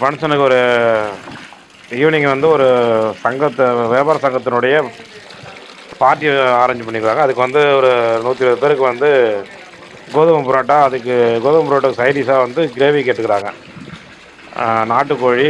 ஃபங்க்ஷனுக்கு ஒரு ஈவினிங் வந்து ஒரு சங்கத்தை வியாபார சங்கத்தினுடைய பார்ட்டி அரேஞ்ச் பண்ணியிருக்காங்க அதுக்கு வந்து ஒரு நூற்றி இருபது பேருக்கு வந்து கோதுமை புரோட்டா அதுக்கு கோதுமை புரோட்டாக்கு சைடிஷாக வந்து கிரேவி கேட்டுக்கிறாங்க. நாட்டுக்கோழி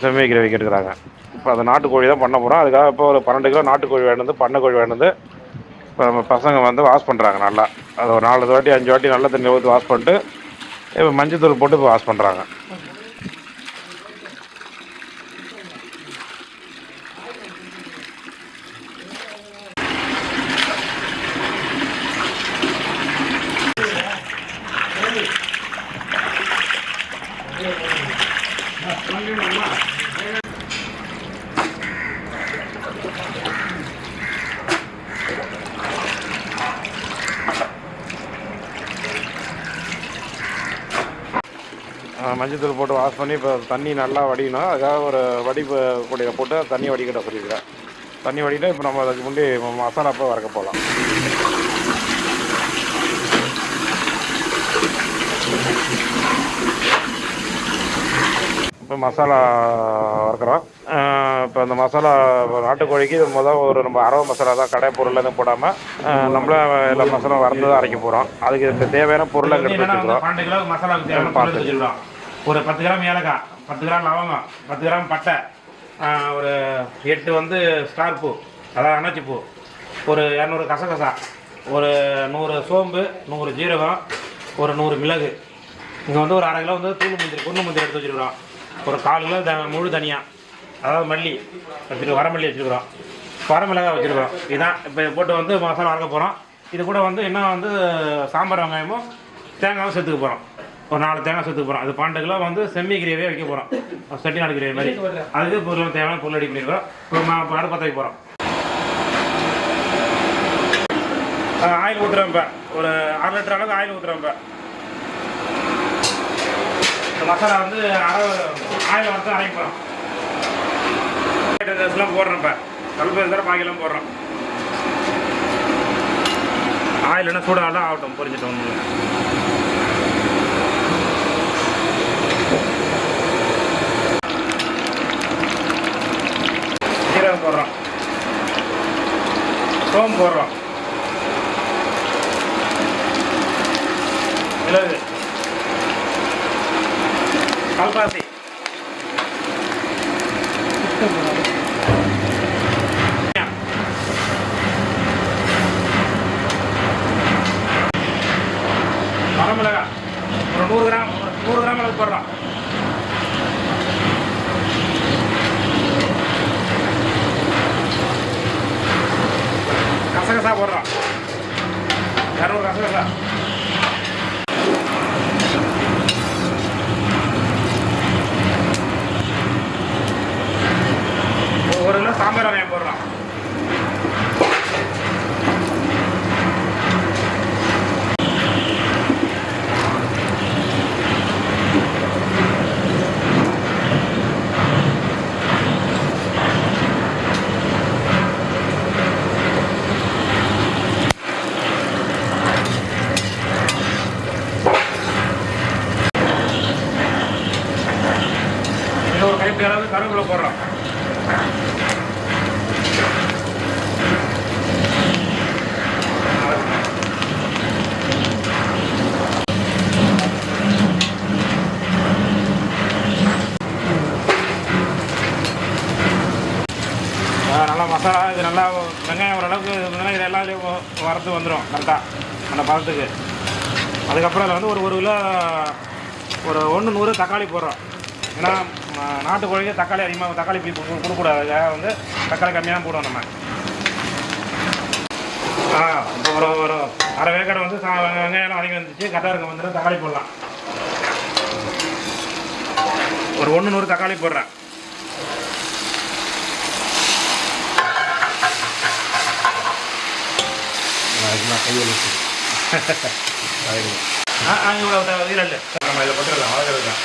செம்மி கிரேவி கேட்டுக்கிறாங்க. இப்போ அந்த நாட்டுக்கோழி தான் பண்ண போகிறோம் அதுக்காக இப்போ ஒரு பன்னெண்டு கிலோ நாட்டுக்கோழி வேணுந்து பண்ணைக்கோழி வேணுந்து இப்போ நம்ம பசங்க வந்து வாஷ் பண்ணுறாங்க நல்லா. அது ஒரு நாலு வாட்டி அஞ்சு வாட்டி நல்ல தண்ணி ஊற்றி வாஷ் பண்ணிட்டு இப்போ மஞ்சத்தூள் போட்டு இப்போ வாஷ் பண்ணுறாங்க மஞ்சத்தூள் போட்டு வாஷ் பண்ணி இப்போ தண்ணி நல்லா வடியணும். அதுக்காக ஒரு வடிப்பு கூடையில் போட்டு தண்ணி வடிகட்ட சொல்லியிருக்கிறேன். தண்ணி வடிட்டு இப்போ நம்ம அதுக்கு முன்னாடி மசாலா இப்போ வறக்க போகலாம் இப்போ மசாலா வறுக்கிறோம். இப்போ இந்த மசாலா நாட்டுக்கோழிக்கு முதல் ஒரு நம்ம அரவை மசாலா தான். கடை பொருள் எதுவும் போடாமல் நம்மளே எல்லா மசாலா வறுத்து தான் அரைக்க போகிறோம் அதுக்கு இப்போ தேவையான பொருளை வந்து வச்சுக்கிறோம் பன்னெண்டு ஒரு பத்து கிராம் ஏலக்காய் பத்து கிராம் லவங்கம் பத்து கிராம் பட்டை ஒரு எட்டு வந்து ஸ்டார் பூ அதாவது அன்னாச்சி பூ ஒரு இரநூறு கசகசா ஒரு நூறு சோம்பு நூறு ஜீரகம் ஒரு நூறு மிளகு. இங்கே வந்து ஒரு அரை கிலோ வந்து தூள் முந்திரி குண்டு முந்திரி எடுத்து வச்சுருக்குறோம். ஒரு கால் கிலோ த- முழு தனியாக அதாவது மல்லி வச்சுருக்கோம் வரமல்லி வச்சுருக்குறோம். வரமிளகாய் வச்சுருக்குறோம். இதுதான் இப்போ போட்டு வந்து மசாலா வளர்க்க போகிறோம் இது கூட வந்து என்ன வந்து சாம்பார் வெங்காயமும் தேங்காயும் சேர்த்துக்க போகிறோம் ஒரு நாலு தேங்காய் சேர்த்துக்க போகிறோம் அது பன்னெண்டு கிலோ வந்து செம்மி கிரேவியே வைக்க போகிறோம் செட்டிநாடு கிரேவி மாதிரி. அதுக்கு பொருள் தேவையான பொருள் ரெடி பண்ணியிருக்கிறோம் இப்போ மா- இப்போ அடுப்பு பற்ற வைக்க போகிறோம் ஆயில் ஊற்றுறோம் இப்போ. ஒரு அரை லிட்டர் அளவுக்கு ஆயில் ஊற்றுறோம் இப்போ. இந்த மசாலா வந்து அரை ஆயில் வறுத்து அரைக்க போகிறோம் எல்லாம் போடுறோம் இப்போ. கல்பு தர பாக்கிலாம் போடுறோம். ஆயில் என்ன சூடாகலாம் ஆகட்டும். பொரிஞ்சிட்டு வந்து ஜீரகம் போடுறோம் சோம்பு போடுறோம். மிளகு கல்பாசி. வரமிளகா ஒரு நூறு கிராம் ஒரு நூறு கிராம் அளவுக்கு போடுறோம். கசகசா போடுறோம். இரநூறு கசகசா ஒரு கிலோ சாம்பார் வெங்காயம் போடுறான் இது ஒரு கைப்பிடி அளவு கருவேப்பிலை போடுறோம் ஆ, நல்லா மசாலா இது நல்லா வெங்காயம் ஓரளவுக்கு இருந்ததுன்னா இது எல்லாத்தையும் வரத்து வந்துடும் கரெக்டாக அந்த பதத்துக்கு. அதுக்கப்புறம் அதில் வந்து ஒரு ஒரு கிலோ ஒரு ஒன்று நூறு தக்காளி போடுறோம். ஏன்னா நாட்டு கோழிக்கு தக்காளி அதிகமாக தக்காளி பீ கொடுக்கக்கூடாது. அதுக்காக வந்து தக்காளி கம்மியாக போடுவோம் நம்ம. ஆ இப்போ ஒரு ஒரு அரை வேக்கடை வந்து சா- வெங்காயம் வதங்கி வந்துச்சு கரெக்டாக இருக்க வந்துடும் தக்காளி போடலாம். ஒரு ஒன்று நூறு தக்காளி போடுறேன். ஆ ஆ இவ்வளோ இதில் இல்லை நம்ம இதில் போட்டுடலாம் வளர்க்குறது தான்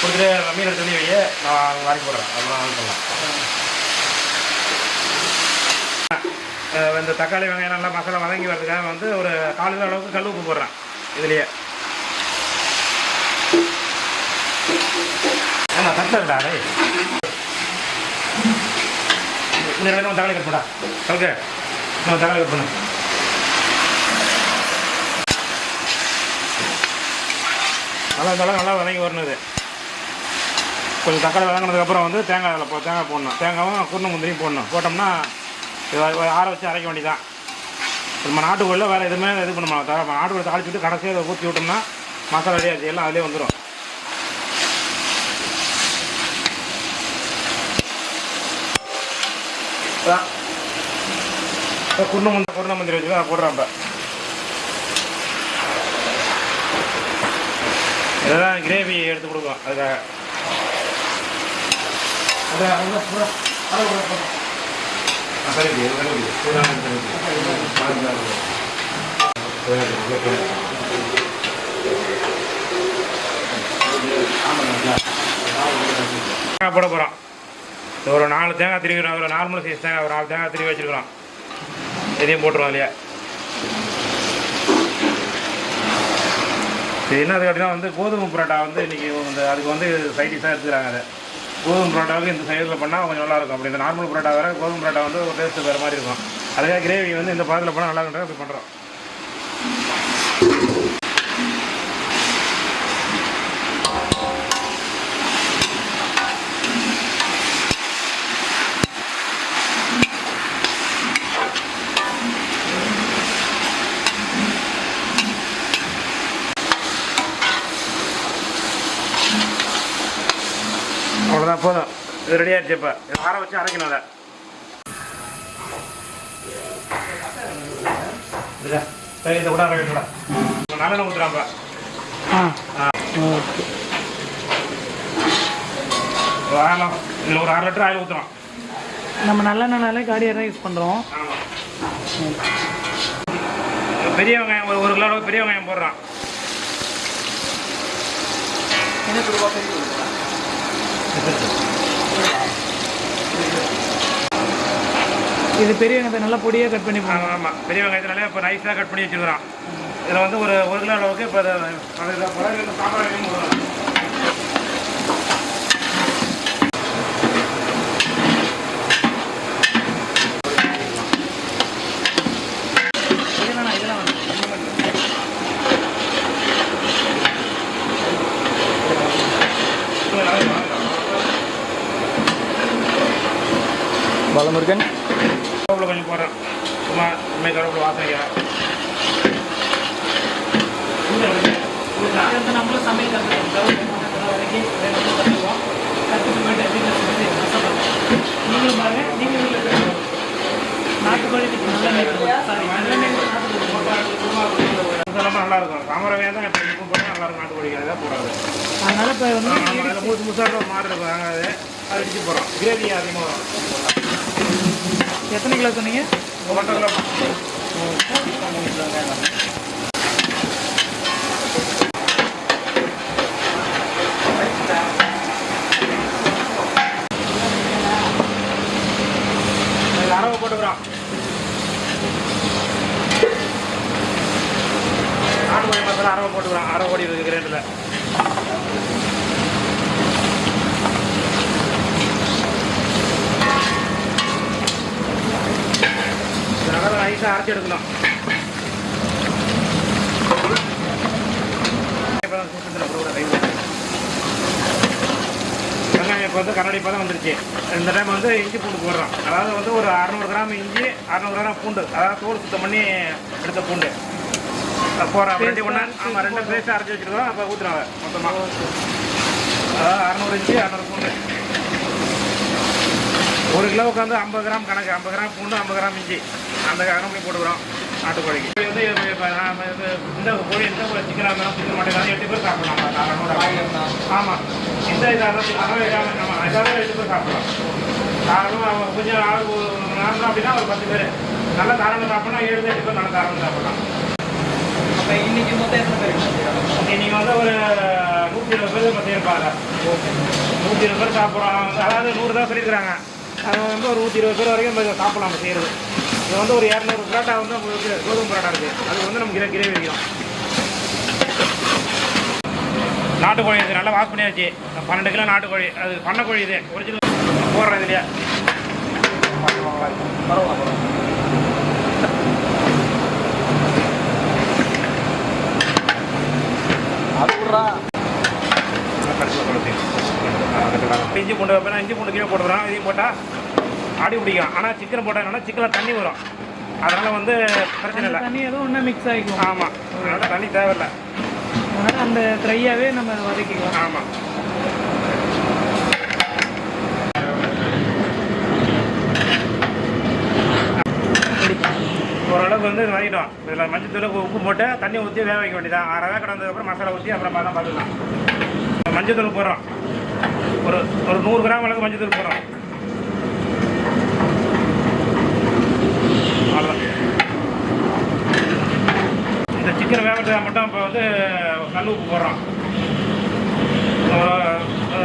கொடுத்துட்டு மீன் எடுத்து வெளியே வையே நான் வாங்கி போடுறேன் அதெல்லாம் வாங்கி போடலாம் அஹ் இந்த தக்காளி வெங்காயம் நல்லா மசாலா வதங்கி வரதுக்காக வந்து ஒரு கால் கிலோ அளவுக்கு கல் உப்பு போடுறேன் இதுலேயே நான் தட்டடா டேய் இன்னும் தக்காளி கட் பண்ணா ஓகே தக்காளி கட் பண்ணு நல்லா இருந்தாலும் நல்லா வதங்கி வரணுது கொஞ்சம் தக்காளி வதங்கினதுக்கப்புறம் வந்து தேங்காய் அதில் போ தேங்காய் போடணும். தேங்காயும் குருணை முந்திரியும் போடணும். போட்டோம்னா ஆற வச்சு அரைக்க வேண்டியதான் நம்ம நாட்டுக்கோழில் வேறு எதுவுமே இது பண்ண மாட்டோம். நாட்டுக்கோழி தாளிச்சு விட்டு கடைசியாக அதை ஊற்றி விட்டோம்னா மசாலா ரெடி எல்லாம் அதிலே வந்துடும் குருணை முந்திரி குருணை முந்திரி வச்சு தான் போடுறேன் இப்போ. இதெல்லாம் கிரேவி எடுத்து கொடுக்கும் அதுக்காக. தேங்காய் போட போகிறோம் ஒரு நாலு தேங்காய் திருவிக்கிறோம். ஒரு நார்மல் சைஸ் தேங்காய் ஒரு நாலு தேங்காய் திருவி வச்சுருக்கிறோம் இதையும் போட்டுருவோம் இல்லையா? இது என்னது அப்படின்னா வந்து கோதுமை புரோட்டா வந்து இன்றைக்கி இந்த அதுக்கு வந்து சைடிஷாக எடுத்துக்கிறாங்க அதை. கோதுமை புரோட்டாவுக்கு இந்த சைடில் பண்ணால் கொஞ்சம் நல்லாயிருக்கும் அப்படி இந்த நார்மல் புரோட்டா வேறு கோதுமை புரோட்டா வந்து ஒரு டேஸ்ட்டு வேறு மாதிரி இருக்கும். அதுக்காக கிரேவி வந்து இந்த பதத்தில் போனால் நல்லா இருக்கும் அப்படி பண்ணுறோம் அவ்வளோதான் போதும். இது ரெடி ஆயிடுச்சு இப்போ. இதை ஆற வச்சு அரைக்கணும் அதை. இதா, சரி கூட அரைக்கணும்டா நல்லெண்ணெய் ஊற்றுறாப்ப ஆ. ஆ. ஓகே ஒரு ஆயிரம் இதில் ஒரு அரை லிட்டர் ஆயில் ஊற்றுறோம் நம்ம நல்லெண்ணெய்னாலே காடி தான் யூஸ் பண்ணுறோம் பெரிய வெங்காயம் ஒரு ஒரு கிலோ பெரிய வெங்காயம் போடுறான் இது பெரிய வெங்காயத்தை நல்லா பொடியாக கட் பண்ணி ஆமாம் ஆமாம் பெரிய வெங்காயத்தினாலே இப்போ நைஸாக கட் பண்ணி வச்சுருக்கிறான் இதில் வந்து ஒரு ஒரு கிலோ அளவுக்கு இப்போ சாம்பார் வைக்கணும் போடுறோம் இதெல்லாம் இதெல்லாம் பாலமுருகன். கருவேப்பிலை கொஞ்சம் போடுறேன் சும்மா இனிமேல் கருவேப்பிலை வாசனைக்க இது வந்து நம்மளும் சமையல் நீங்களும் பாருங்க நீங்கள் வீட்டில் நாட்டுக்கோழி நல்ல சாரி நல்ல இருக்கும் சாமரவே தான் இப்போ இப்போ போட்டால் நல்லா இருக்கும் நாட்டு கோழிக்கு தான் போடாது அதனால இப்போ வந்து முழுசு முழுசாக மாடு இருக்கும் அது இடிச்சு போகிறோம் கிரேவி அதிகமாக வரும் எத்தனை கிலோ சொன்னீங்க? ஒன்றரை கிலோ இதில் அரவை போட்டுக்கிறோம். நாட்டு கோழி மசாலா அரவை போட்டுக்கிறோம். அரை கோடி இருக்குது கிரேண்டில் நைஸாக அரைச்சி எடுக்கணும் வெங்காயம் இப்போ வந்து கண்ணாடி பதம் வந்துருச்சு. இந்த டைம் வந்து இஞ்சி பூண்டு போடுறோம். அதாவது வந்து ஒரு அறநூறு கிராம் இஞ்சி அறநூறு கிராம் பூண்டு. அதாவது தோல் சுத்தம் பண்ணி எடுத்த பூண்டு. அது ரெண்டு ஒன்றா ஆமாம் ரெண்டு பேஸ்ட் அரைச்சி வச்சுருக்கோம் அப்போ ஊற்றுறாங்க மொத்தமாக அதாவது அறநூறு இஞ்சி அறநூறு பூண்டு. ஒரு கிலோவுக்கு வந்து ஐம்பது கிராம் கணக்கு. ஐம்பது கிராம் பூண்டு ஐம்பது கிராம் இஞ்சி. அந்த கணக்கு போட்டுக்கிறோம். நாட்டுக்கோழிக்கு. இது வந்து இந்த கோழி இந்த சிக்கனாக இருந்தாலும் சிக்கன் மாட்டேன். எட்டு பேர் சாப்பிடலாம். தாராளமாக ஆமாம் இந்த இதாக சிக்கனாக ஆமாம் இதாக எட்டு பேர் சாப்பிடலாம். தாராளமாக கொஞ்சம் ஆள் நார்மலாக அப்படின்னா ஒரு பத்து பேர். நல்ல தாராளம் சாப்பிடலாம். ஏழு எட்டு பேர் நல்ல தாராளம் சாப்பிடலாம். அப்போ இன்னைக்கு மொத்தம் எத்தனை பேர் நீங்கள் வந்து ஒரு நூற்றி இருபது பேர் நம்ம செய்யிருப்பாங்க நூற்றி இருபது பேர் சாப்பிட்றோம் அதாவது நூறு தான் சொல்லியிருக்கிறாங்க. அது வந்து ஒரு நூற்றி இருபது பேர் வரைக்கும் நம்ம சாப்பிடலாம் நம்ம செய்கிறது இது வந்து ஒரு இரநூறு பரோட்டா வந்து உங்களுக்கு கோதுமை பரோட்டா இருக்குது அது வந்து நம்ம கிரே கிரேவி வைக்கிறோம். நாட்டுக்கோழி இது நல்லா வாஷ் பண்ணியாச்சு. பன்னெண்டு கிலோ நாட்டுக்கோழி. அது பண்ண கோழி இது. ஒரிஜினல் போடுறேன் இதுலையா. அது இஞ்சி பூண்டு வைப்பேன் இஞ்சி பூண்டு கீழே போட்டுக்கிறோம். இதையும் போட்டால் அடி பிடிக்கும். ஆனால் சிக்கன் போட்டால் என்னன்னா சிக்கனில் தண்ணி வரும். அதனால் வந்து பிரச்சனை இல்லை. தண்ணி எதுவும் ஒன்றா மிக்ஸ் ஆகிக்கும் ஆமாம் அதனால் தண்ணி தேவையில்லை. அதனால் அந்த ட்ரையாகவே நம்ம வதக்கிக்கலாம். ஆமாம் ஓரளவுக்கு வந்து வாங்கிட்டோம் இதில் மஞ்சள் தூள் உப்பு போட்டு தண்ணி ஊற்றி வேக வைக்க வேண்டியதான் அரை வேக கடந்ததுக்கப்புறம் மசாலா ஊற்றி அப்புறம் தான் பார்த்துக்கலாம் மஞ்சள் தூள் போடுறோம். ஒரு ஒரு நூறு கிராம் அளவுக்கு மஞ்சள் தூள் போடுறோம். அவ்வளோதான் இந்த சிக்கன் வேகத்தில் மட்டும் இப்போ வந்து கல் உப்பு போடுறோம்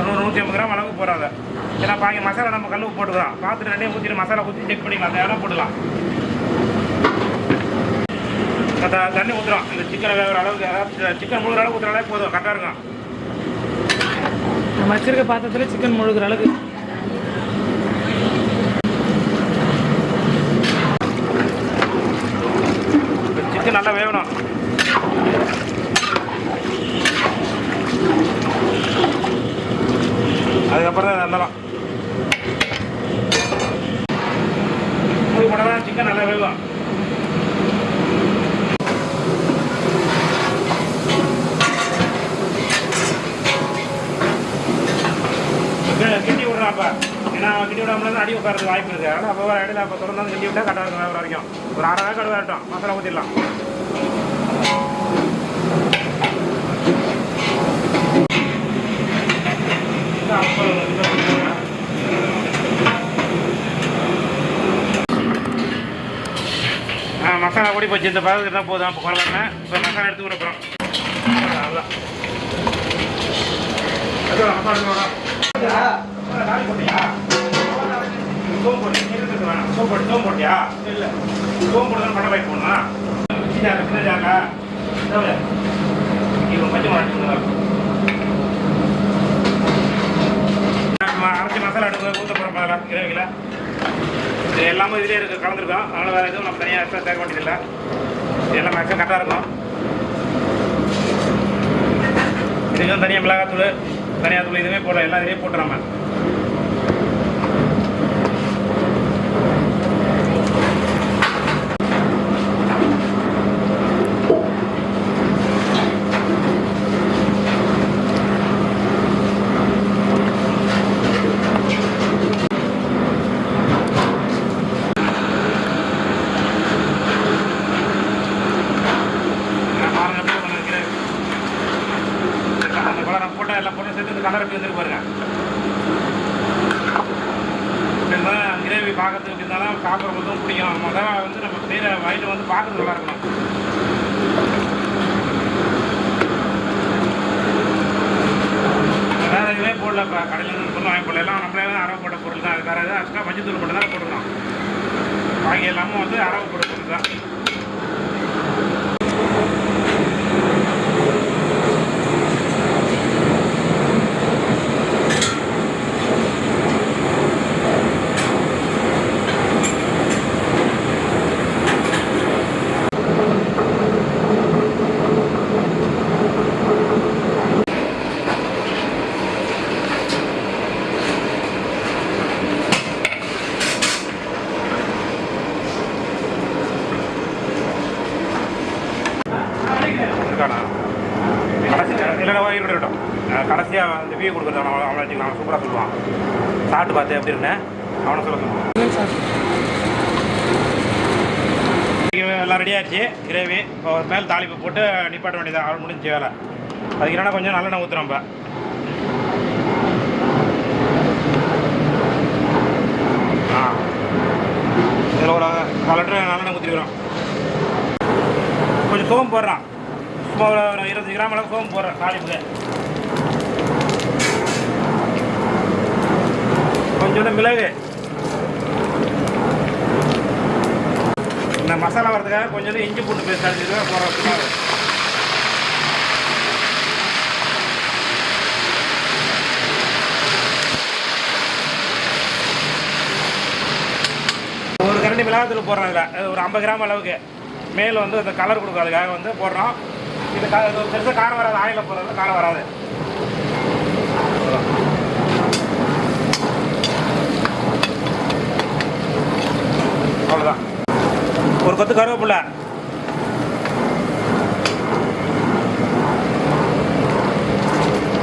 நூறு நூற்றி ஐம்பது கிராம் அளவுக்கு போடுறாங்க ஏன்னா பாக்கி மசாலா நம்ம கல் உப்பு போட்டுக்கலாம் பார்த்துட்டு ரெண்டே ஊற்றிட்டு மசாலா ஊற்றி செக் பண்ணிக்கலாம். அந்த இடம் போட்டுக்கலாம். அந்த தண்ணி ஊற்றுறோம் இந்த சிக்கனை வேகிற அளவுக்கு அதாவது சிக்கன் முழுகிற அளவுக்கு ஊற்றுறாலே அளவுக்கு போதும். கரெக்டாக இருக்கும். நம்ம வச்சிருக்க பாத்திரத்தில் சிக்கன் முழுகிற அளவுக்கு சிக்கன் நல்லா வேகணும் அதுக்கப்புறம் தான் இருந்தாலும் மூடி போட்டால் தான் சிக்கன் நல்லா வேகும் கி- கிண்டி விடுறான் அப்போ ஏன்னா கிண்டி விடாம வாய்ப்பு இருக்குது அதனால் அப்போ இடையில அப்போ திறந்து கிண்டி விட்டால் கரெக்டாக இருக்கும். வேறு வரைக்கும். ஒரு அரை வேக்காடு வரட்டும். மசாலா ஊற்றிடலாம் மசாலா ஓடி போச்சு. இந்த பதத்துக்கு தான் போதும். அப்போ குறைவாங்க இப்போ மசாலா எடுத்து விட போகிறோம் அவ்வளோதான் மசாலா போட்டியா சோம் போட்டு இருக்கிறது வேணாம். சோம் போட்டு சோம் போட்டியா இல்லை. சோம் போட்டு படம் வாங்கி போடணுமா? சின்ன சின்ன ஜாக்கா. தேவை இவன் பச்சை மாட்டு அரைச்சி மசாலா எடுக்க ஊற்ற போகிற இது எல்லாமே இதிலே இருக்கு கலந்துருக்கோம் அதனால் வேறு எதுவும் நம்ம தனியாக எக்ஸ்ட்ரா சேர்க்க வேண்டியதில்லை. எல்லாம் மேக்ஸிமம் கரெக்டாக இருக்கும். இதுக்கும் தனியாக மிளகாத்தூள் தனியாக தூள் இதுவே போடலாம். எல்லாம் இதுவே போட்டு நம்ம பாருங்க அப்படியே ஒன்று இருக்கிற அந்த பழம் நம்ம போட்டால் எல்லாம் போட்டு சேர்த்து இந்த கலர் எப்படி வந்துருக்கு பாருங்க இருந்தாலும் கிரேவி பார்க்கறதுக்கு எப்படி இருந்தாலும் சாப்பிட்றதுக்கும் பிடிக்கும். முதல்ல வந்து நம்ம செய்கிற வயிறு வந்து பார்க்கறது நல்லா வேற எதுவுமே போடல இப்போ கடையில் இருந்து பொருள் வாங்கி போடல எல்லாம் நம்மளே வந்து அரவு போட்ட பொருள் தான் அது வேறு எதாவது எக்ஸ்ட்ரா மஞ்சத்தூள் மட்டும் தான் போட்டுக்கிறோம் பாக்கி எல்லாமே வந்து அரவு போட்ட பொருள் தான் இருக்கானா கடைசி இல்லைனா இருக்கட்டும் கடைசியாக அந்த வியூ கொடுக்குறது அவனை அவனை வச்சுக்கலாம் சூப்பராக சொல்லுவான். சாப்பிட்டு பார்த்து எப்படி இருந்தேன்? அவனை சொல்ல சொல்லுவான். எல்லாம் ரெடி ஆயிடுச்சு. கிரேவி இப்போ ஒரு மேல் தாளிப்பு போட்டு நிப்பாட்ட வேண்டியதான் அவன் முடிஞ்சு வேலை. அதுக்கு என்னன்னா கொஞ்சம் நல்லெண்ணெய் ஊற்றுறோம் இப்போ. ஆ. இதில் ஒரு கால் நல்லெண்ணெய் ஊற்றிக்கிறோம் கொஞ்சம் சோம்பு போடுறான். இப்போ ஒரு இருபத்தஞ்சு கிராம் அளவு கோம்பு போடுறேன் தாளிப்புக்கு கொஞ்சோண்டு மிளகு. இந்த மசாலா வரதுக்காக கொஞ்சோண்டு இஞ்சி பூண்டு பேஸ்ட் அடிச்சிருவேன் போடுறேன் ஒரு கரண்டி மிளகாத்தூள் போடுறோம் இதில். ஒரு ஐம்பது கிராம் அளவுக்கு. மேல் வந்து அந்த கலர் கொடுக்கறதுக்காக வந்து போடுறோம். இது கா இது பெருசாக காரம் வராது ஆயில போடுறது காரம் வராது. அவ்வளோதான் ஒரு கொத்து கருவேப்பிலை.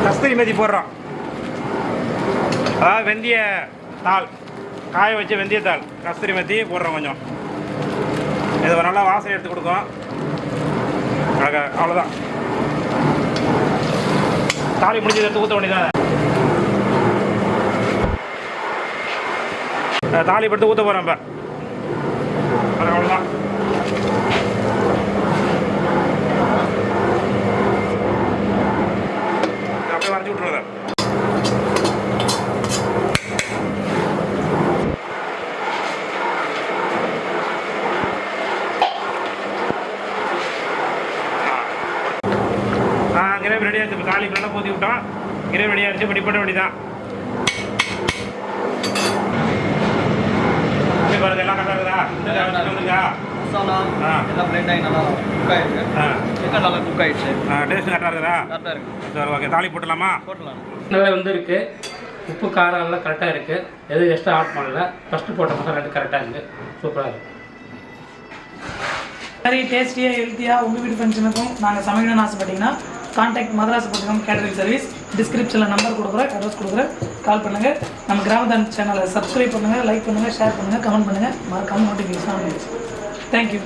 கஸ்தூரி மெதி போடுறோம். அதாவது வெந்தய தாள். காய வச்ச வெந்தயத்தாள். கஸ்தூரி மெத்தி போடுறோம் கொஞ்சம். இது ஒரு நல்லா வாசனை எடுத்து கொடுக்கும். அழகா அவ்வளோதான் தாலி முடிஞ்சது எடுத்து ஊற்ற வேண்டியதான் தாலி படுத்து ஊற்ற போகிறோம் இப்போ. அது அவ்வளோதான் அப்படியே வரைஞ்சி விட்டுருவேன் ஆ கிரேவி ரெடி ஆச்சு இப்போ தாலி நல்லா ஊற்றி விட்டோம் கிரேவி ரெடி ஆச்சு இப்படி பண்ண வேண்டியதான் எப்படி பாருங்க எல்லாம் கரெக்டாக இருக்குதா வந்துருக்கா. எல்லாம் blend ஆகி நல்லா குக் ஆயிருக்கு ஆ. சிக்கன் நல்லா குக் ஆயிடுச்சு? டேஸ்ட் கரெக்டாக இருக்குதா? கரெக்டாக இருக்கு. சரி ஓகே தாலி போட்டலாம் நல்லா வந்து இருக்கு உப்பு காரம் எல்லாம் கரெக்டாக இருக்குது எதுவும் எக்ஸ்ட்ரா ஆட் பண்ணல. ஃபஸ்ட்டு போட்ட மசாலா ரெண்டு கரெக்டாக இருக்குது சூப்பராக இருக்குது மாதிரி டேஸ்டியாக ஹெல்த்தியாக உங்கள் வீட்டு ஃபங்க்ஷனுக்கும் நாங்கள் சமைக்கணும்னு ஆசைப்பட்டீங்கன்னா கான்டாக்ட் மதராஸ் பக்கம் கேட்டரிங் சர்வீஸ் டிஸ்கிரிப்ஷனில் நம்பர் கொடுக்குறேன் அட்ரஸ் கொடுக்குறேன். கால் பண்ணுங்கள் நம்ம கிராமதான் சேனலை சப்ஸ்கிரைப் பண்ணுங்கள் லைக் பண்ணுங்கள் ஷேர் பண்ணுங்கள் கமெண்ட் பண்ணுங்கள் மறக்காமல் நோட்டிஃபிகேஷன் தேங்க்யூ